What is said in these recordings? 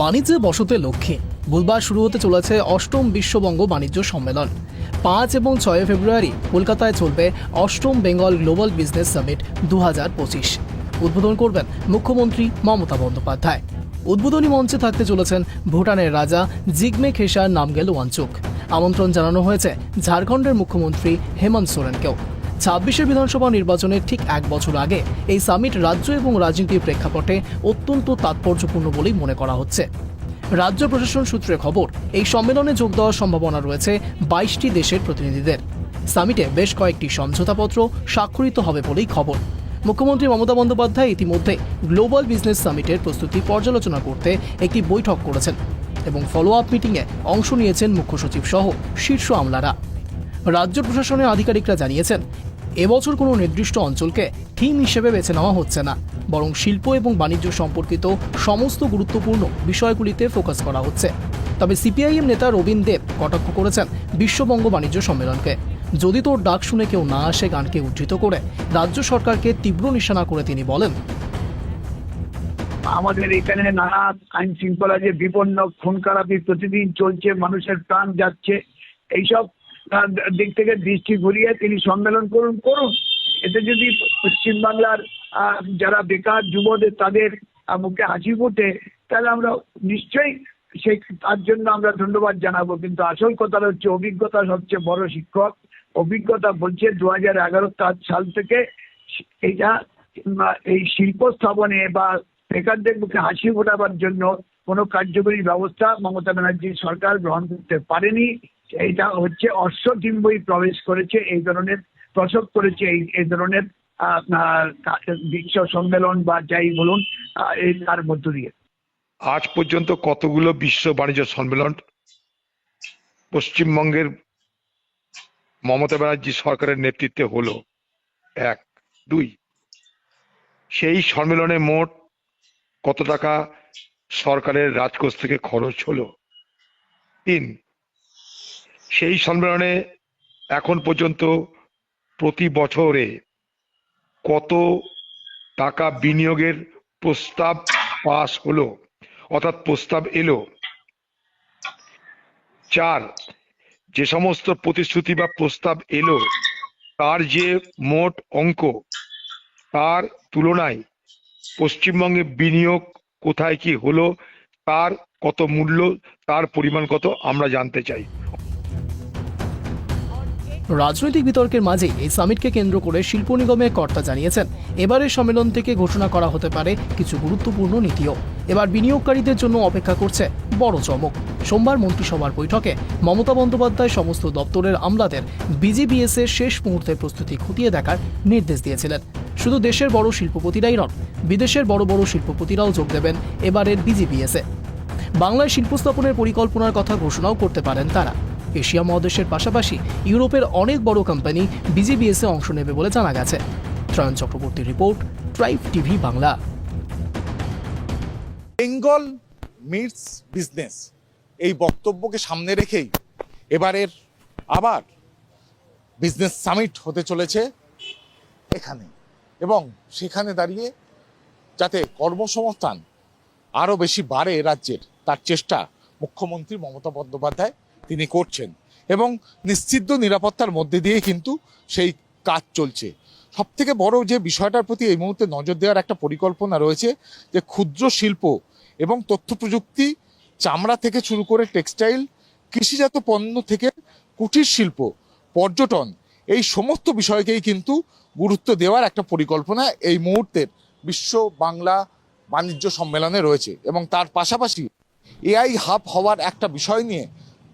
বাণিজ্যে বসতে লক্ষ্যে। বুধবার শুরু হতে চলেছে অষ্টম বিশ্ববঙ্গ বাণিজ্য সম্মেলন। পাঁচ এবং ছয় ফেব্রুয়ারি কলকাতায় চলবে অষ্টম বেঙ্গল গ্লোবাল বিজনেস সামিট দু হাজার পঁচিশ। উদ্বোধন করবেন মুখ্যমন্ত্রী মমতা বন্দ্যোপাধ্যায়। উদ্বোধনী মঞ্চে থাকতে চলেছেন ভুটানের রাজা জিগমে খেসার নামগেল ওয়ানচুক আমন্ত্রণ জানানো হয়েছে ঝাড়খণ্ডের মুখ্যমন্ত্রী হেমন্ত সোরেনকেও। ছাব্বিশের বিধানসভা নির্বাচনের ঠিক এক বছর আগে এই সামিট রাজ্য এবং রাজনীতির প্রেক্ষাপটে অত্যন্ত তাৎপর্যপূর্ণ বলেই মনে করা হচ্ছে। রাজ্য প্রশাসন সূত্রে খবর, এই সম্মেলনে যোগ দেওয়ার সম্ভাবনা রয়েছে বাইশটি দেশের প্রতিনিধিদের। সামিটে বেশ কয়েকটি সমঝোতাপত্র স্বাক্ষরিত হবে বলেই খবর। মুখ্যমন্ত্রী মমতা বন্দ্যোপাধ্যায় ইতিমধ্যে গ্লোবাল বিজনেস সামিটের প্রস্তুতি পর্যালোচনা করতে একটি বৈঠক করেছেন এবং ফলো আপ মিটিংয়ে অংশ নিয়েছেন মুখ্য সচিব সহ শীর্ষ আমলারা। রাজ্য প্রশাসনের আধিকারিকরা জানিয়েছেন এবছর কোনো নির্দিষ্ট অঞ্চলকে থিম হিসেবে বেছে নেওয়া হচ্ছে না। বরং শিল্প এবং বাণিজ্য সম্পর্কিত সমস্ত গুরুত্বপূর্ণ বিষয়গুলিতে ফোকাস করা হচ্ছে। তবে সিপিআইএম নেতা রবীন দেব কটাক্ষ করেছেন বিশ্ববঙ্গ বাণিজ্য সম্মেলনকে। যদি তোর ডাক শুনে কেউ না আসে গানকে উদ্ধৃত করে, রাজ্য সরকারকে তীব্র নিশানা করে তিনি বলেন। আমাদের এখানে নানা আইন শৃঙ্খলা যে বিপন্ন খুন খারাপি প্রতিদিন চলছে, মানুষের প্রাণ যাচ্ছে, এইসব দিক থেকে দৃষ্টি ঘুরিয়ে তিনি সম্মেলন করুন করুন। এতে যদি পশ্চিমবাংলার আহ, যারা বেকার যুবদের তাদের মুখে হাসি ফোটে তাহলে আমরা নিশ্চয়ই সেই তার জন্য আমরা ধন্যবাদ জানাব। কিন্তু আসল কথা হচ্ছে অভিজ্ঞতা সবচেয়ে বড় শিক্ষক। অভিজ্ঞতা বলছে দু হাজার এগারো সাল থেকে এইটা এই শিল্প স্থাপনে বা বেকারদের মুখে হাসি ফোটাবার জন্য কোনো কার্যকরী ব্যবস্থা মমতা ব্যানার্জি সরকার গ্রহণ করতে পারেনি। এইটা হচ্ছে অশ্বডিম্বই প্রবেশ করেছে, এই ধরনের প্রসব করেছে, এই এই ধরনের বিশ্ব সম্মেলন বা যাই বলুন এই তার মধ্য দিয়ে। আজ পর্যন্ত কতগুলো বিশ্ব বাণিজ্য সম্মেলন? পশ্চিমবঙ্গের মমতা ব্যানার্জি সরকারের নেতৃত্বে হলো এক, দুই। সেই সম্মেলনে মোট কত টাকা সরকারের রাজকোষ থেকে খরচ হলো? তিন সেই সম্মেলনে এখন পর্যন্ত প্রতি বছরে কত টাকা বিনিয়োগের প্রস্তাব পাস হলো, অর্থাৎ প্রস্তাব এলো। চার, যে সমস্ত প্রতিশ্রুতি বা প্রস্তাব এলো, তার যে মোট অঙ্ক, তার তুলনায় পশ্চিমবঙ্গে বিনিয়োগ কোথায় কি হলো, তার কত মূল্য, তার পরিমাণ কত, আমরা জানতে চাই। রাজনৈতিক বিতর্কের মাঝে এই সামিটকে কেন্দ্র করে শিল্প নিগমের কর্তা জানিয়েছেন, এবারের সম্মেলন থেকে ঘোষণা করা হতে পারে কিছু গুরুত্বপূর্ণ নীতিও। এবার বিনিয়োগকারীদের জন্য অপেক্ষা করছে বড় চমক। সোমবার মন্ত্রিসভার বৈঠকে মমতা বন্দ্যোপাধ্যায় সমস্ত দপ্তরের আমলাদের বিজিবিএস এর শেষ মুহূর্তের প্রস্তুতি খতিয়ে দেখার নির্দেশ দিয়েছিলেন। শুধু দেশের বড় শিল্পপতিরাই নন, বিদেশের বড় বড় শিল্পপতিরাও যোগ দেবেন এবারের বিজিবিএস এ। বাংলায় শিল্প স্থাপনের পরিকল্পনার কথা ঘোষণাও করতে পারেন তারা। এশিয়া মহাদেশের পাশাপাশি ইউরোপের অনেক বড় কোম্পানি বিজিবিএস অংশ নেবে বলে জানা গেছে। ত্রয়ন চক্রবর্তীর report Tribe TV Bangla. Bengal meets business এই বক্তব্যকে সামনে রেখেই এবারের আবার বিজনেস সামিট হতে চলেছে এখানে। এবং সেখানে দাঁড়িয়ে যাতে কর্মসংস্থান আরও বেশি বাড়ে রাজ্যের, তার চেষ্টা মুখ্যমন্ত্রী মমতা বন্দ্যোপাধ্যায় তিনি করছেন। এবং নিশ্চিদ্ধ নিরাপত্তার মধ্যে দিয়ে কিন্তু সেই কাজ চলছে। সব থেকে বড় যে বিষয়টার প্রতি এই মুহূর্তে নজর দেওয়ার একটা পরিকল্পনা রয়েছে যে ক্ষুদ্র শিল্প এবং তথ্য প্রযুক্তি চামড়া থেকে শুরু করে টেক্সটাইল, কৃষিজাত পণ্য থেকে কুটির শিল্প, পর্যটন, এই সমস্ত বিষয়কেই কিন্তু গুরুত্ব দেওয়ার একটা পরিকল্পনা এই মুহূর্তের বিশ্ব বাংলা বাণিজ্য সম্মেলনে রয়েছে। এবং তার পাশাপাশি এআই হাব হওয়ার একটা বিষয় নিয়ে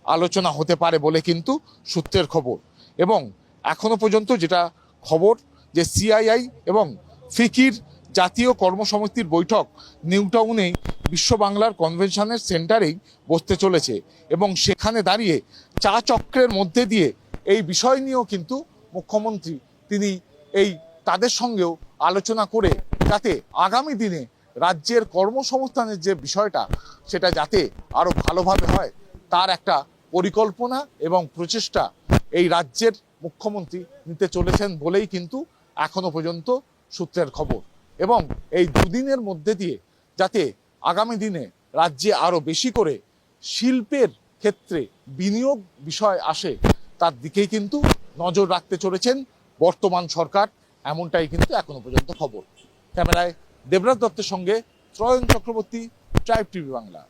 আলোচনা হতে পারে বলে কিন্তু সূত্রের খবর। এবং এখনও পর্যন্ত যেটা খবর যে সিআইআই এবং ফিকির জাতীয় কর্মসমিতির বৈঠক নিউটাউনেই বিশ্ব বাংলার কনভেনশনের সেন্টারেই বসতে চলেছে এবং সেখানে দাঁড়িয়ে চা চক্রের মধ্যে দিয়ে এই বিষয় নিয়েও কিন্তু মুখ্যমন্ত্রী তিনি এই তাদের সঙ্গেও আলোচনা করে যাতে আগামী দিনে রাজ্যের কর্মসংস্থানের যে বিষয়টা সেটা যাতে আরও ভালোভাবে হয়, তার একটা পরিকল্পনা এবং প্রচেষ্টা এই রাজ্যের মুখ্যমন্ত্রী নিতে চলেছেন বলেই কিন্তু এখনও পর্যন্ত সূত্রের খবর। এবং এই দুদিনের মধ্যে দিয়ে যাতে আগামী দিনে রাজ্যে আরও বেশি করে শিল্পের ক্ষেত্রে বিনিয়োগ বিষয় আসে, তার দিকেই কিন্তু নজর রাখতে চলেছেন বর্তমান সরকার, এমনটাই কিন্তু এখনও পর্যন্ত খবর। ক্যামেরায় দেবরাজ দত্তের সঙ্গে ত্রয়ন চক্রবর্তী ট্রাইব টিভি বাংলা।